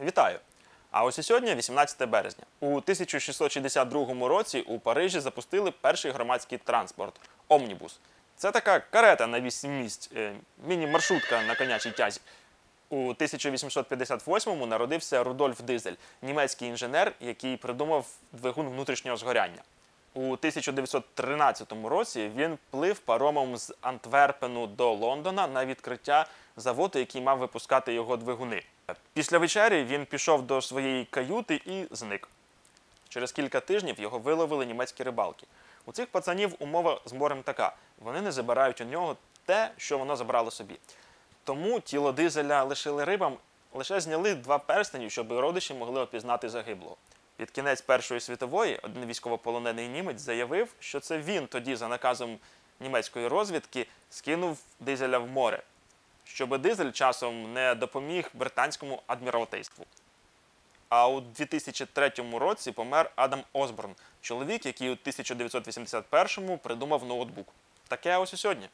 Вітаю! А ось і сьогодні 18 березня. У 1662 році у Парижі запустили перший громадський транспорт Омнібус. Це така карета на 8 місць, е, міні-маршрутка на конячій тязі. У 1858-му народився Рудольф Дизель, німецький інженер, який придумав двигун внутрішнього згоряння. У 1913 році він плив паромом з Антверпену до Лондона на відкриття заводу, який мав випускати його двигуни. Після вечері він пішов до своєї каюти і зник. Через кілька тижнів його виловили німецькі рибалки. У цих пацанів умова з морем така: вони не забирають у нього те, що воно забрало собі. Тому тіло дизеля лишили рибам, лише зняли два перстені, щоб родичі могли опізнати загиблого. Під кінець Першої світової один військовополонений німець заявив, що це він тоді, за наказом німецької розвідки, скинув дизеля в море, щоб дизель часом не допоміг британському адміралтейству. А у 2003 році помер Адам Осборн, чоловік, який у 1981-му придумав ноутбук. Таке ось і сьогодні.